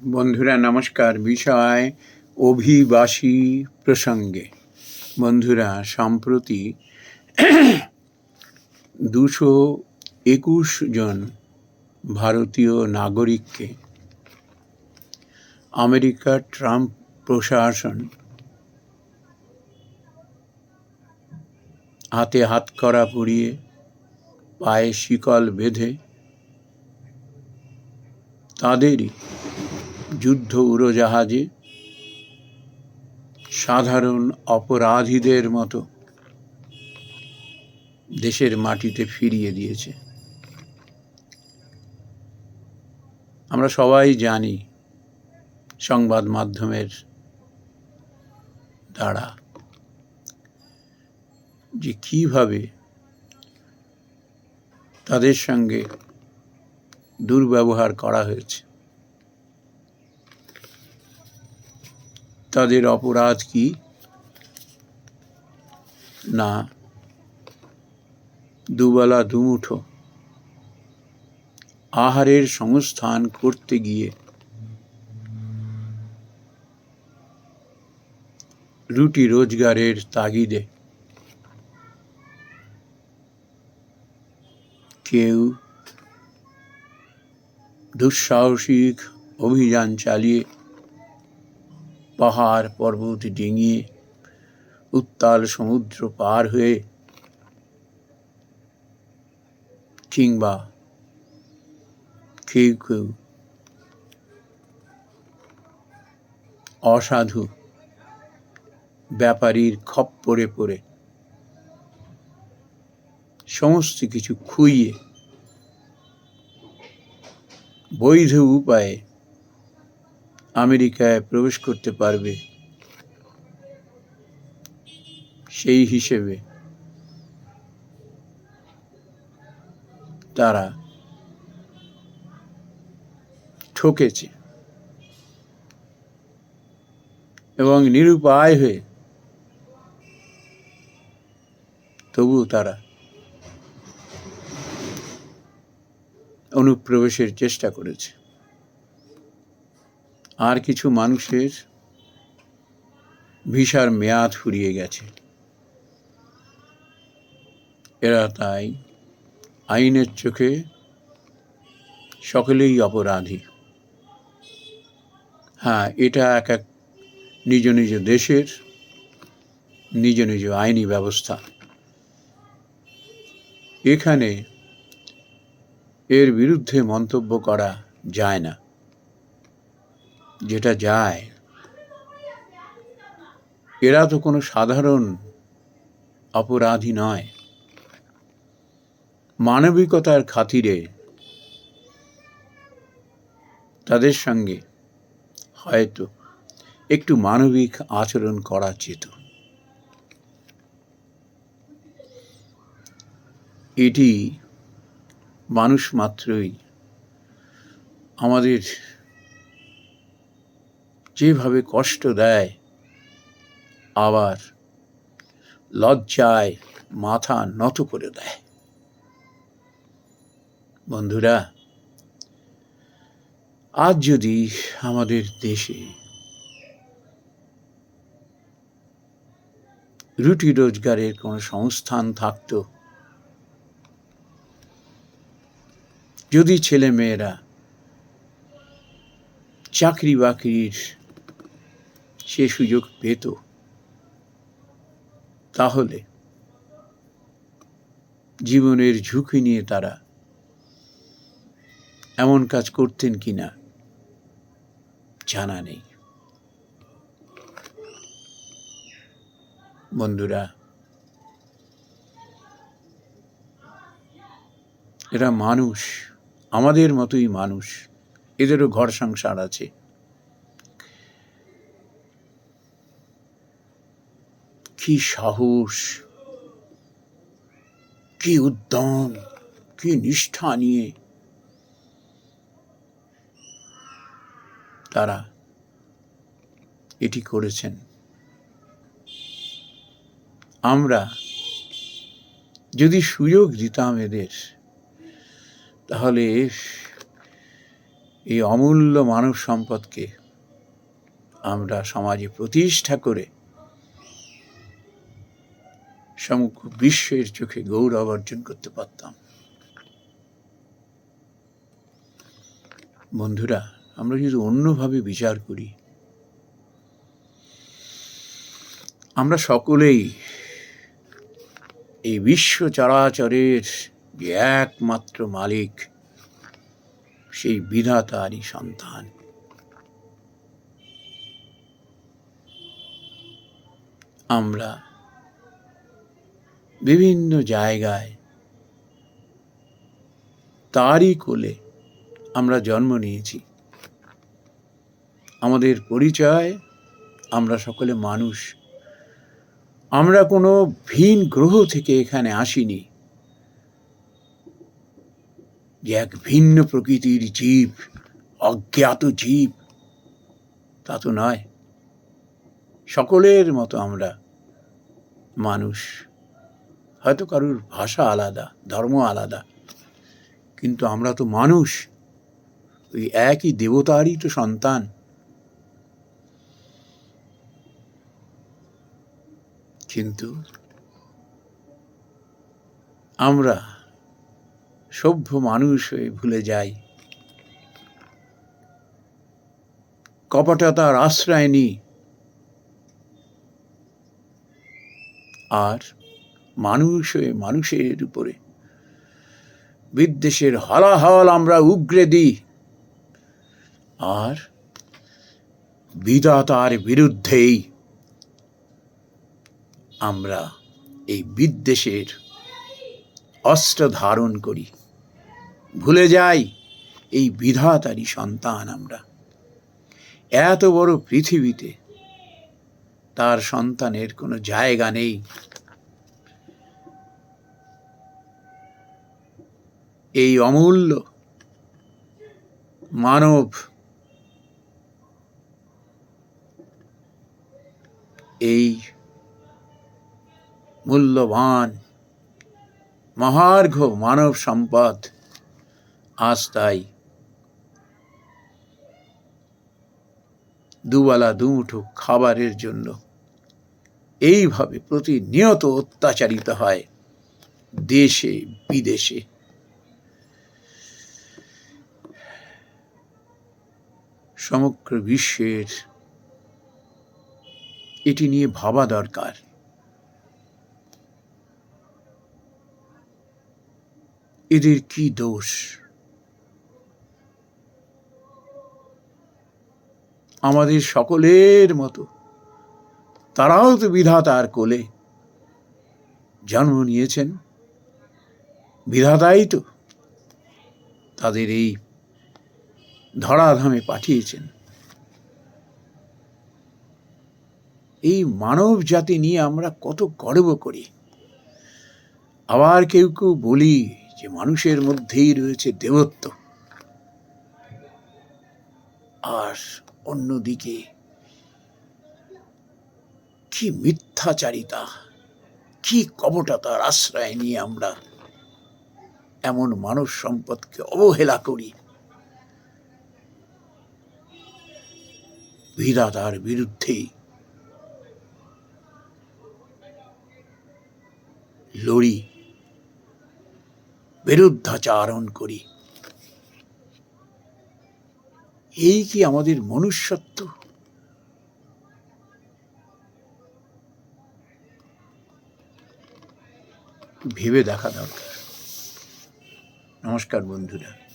বন্ধুরা, নমস্কার। বিষয় অভিবাসী প্রসঙ্গে। বন্ধুরা, সম্প্রতি দুশো একুশ জন ভারতীয় নাগরিককে আমেরিকার ট্রাম্প প্রশাসন হাতে হাত করা পরিয়ে পায়ে শিকল বেঁধে তাদেরই যুদ্ধ উড়োজাহাজে, সাধারণ অপরাধীদের মতো দেশের মাটিতে ফিরিয়ে দিয়েছে। আমরা সবাই জানি সংবাদ মাধ্যমের দ্বারা যে কীভাবে তাদের সঙ্গে দুর্ব্যবহার করা হয়েছে। তাদের অপরাধ কি? না। দুবেলা দুমুঠো। আহারের সংস্থান করতে গিয়ে। রুটি রোজগারের তাগিদে। কেউ দুঃসাহসিক অভিযান চালিয়ে পাহাড় পর্বত ডিঙিয়ে উত্তাল সমুদ্র পার হয়ে কিংবা কেউ কেউ অসাধু ব্যাপারীর খপ খপ্পরে পড়ে সমস্ত কিছু খুইয়ে বৈধ উপায়ে আমেরিকায় প্রবেশ করতে পারবে সেই হিসেবে তারা ঠকেছে এবং নিরুপায় হয়ে তবু তারা অনুপ্রবেশের চেষ্টা করেছে। আর কিছু মানুষের ভিসার মেয়াদ ফুরিয়ে গেছে। এরা তাই আইনের চোখে সকলেই অপরাধী। হ্যাঁ এটা এক এক নিজ নিজ দেশের, নিজ নিজ আইনি ব্যবস্থা। এখানে এর বিরুদ্ধে মন্তব্য করা যায় না। যেটা যায়। এরা তো কোনো সাধারণ অপরাধী নয়। মানবিকতার খাতিরে তাদের সঙ্গে হয়তো একটু মানবিক আচরণ করা যেত। এটি মানুষ মাত্রই আমাদের যেভাবে কষ্ট দেয়, আবার লজ্জায় মাথা নত করে দেয়। বন্ধুরা, আজ যদি আমাদের দেশে রুটি রোজগারের কোনো সংস্থান থাকতো, যদি ছেলে মেয়েরা চাকরি বাকরির সে সুযোগ পেত। তাহলে জীবনের ঝুঁকি নিয়ে তারা এমন কাজ করতেন কিনা জানা নেই। বন্ধুরা, এরা মানুষ, আমাদের মতোই মানুষ, এদেরও ঘর সংসার আছে। কি সাহস? কি উদ্যম? কি নিষ্ঠা নিয়ে? তারা এটি করেছেন। আমরা যদি সুযোগ দিতাম এদের, তাহলে এই অমূল্য মানব সম্পদকে আমরা সমাজে প্রতিষ্ঠা করে সমগ্র বিশ্বের চোখে গৌরব অর্জন করতে পারতাম। বন্ধুরা, আমরা যদি অন্যভাবে বিচার করি, আমরা সকলেই এই বিশ্ব চরাচরের যে একমাত্র মালিক, সেই বিধাতারই সন্তান। আমরা বিভিন্ন জায়গায়। তারই কোলে আমরা জন্ম নিয়েছি। আমাদের পরিচয়, আমরা সকলে মানুষ। আমরা কোনো ভিন গ্রহ থেকে এখানে আসিনি। যে এক ভিন্ন প্রকৃতির জীব, অজ্ঞাত জীব, তা তো নয়। সকলের মতো আমরা মানুষ। হয়তো কারুর ভাষা আলাদা, ধর্ম আলাদা। কিন্তু আমরা তো মানুষ। ওই একই দেবতারই তো সন্তান। কিন্তু আমরা সভ্য মানুষ হয়ে ভুলে যাই। কপটতার আশ্রয় নিই। আর মানুষ হয়ে মানুষের উপরে। বিদ্বেষের হলাহল আমরা উগরে দিই। আর বিধাতার বিরুদ্ধেই আমরা এই বিদ্বেষের অস্ত্র ধারণ করি। ভুলে যাই এই বিধাতারই সন্তান আমরা। এত বড় পৃথিবীতে তার সন্তানের কোনো জায়গা নেই। এই অমূল্য মানব এই মূল্যবান মহার্ঘ মানব সম্পদ আজ তাই দুবেলা দুমুঠো খাবারের জন্য এইভাবে প্রতিনিয়ত অত্যাচারিত হয় দেশে, বিদেশে। সমগ্র বিশ্বের এটি নিয়ে ভাবা দরকার। এদের কি দোষ? আমাদের সকলের মতো। তারাও তো বিধাতার কোলে। জন্ম নিয়েছেন। বিধাতাই তো তাদের এই ধরাধামে পাঠিয়েছেন। এই মানব জাতি নিয়ে আমরা কত গর্ব করি। আবার কেউ কেউ বলি যে মানুষের মধ্যেই রয়েছে দেবত্ব। আর অন্যদিকে, কি মিথ্যাচারিতা, কি কপটতার আশ্রয় নিয়ে আমরা এমন মানব সম্পদকে অবহেলা করি। বিধাতার বিরুদ্ধে লড়ি বিরুদ্ধাচারণ করি। এই কি আমাদের মনুষ্যত্ব? ভেবে দেখা দরকার। নমস্কার বন্ধুরা।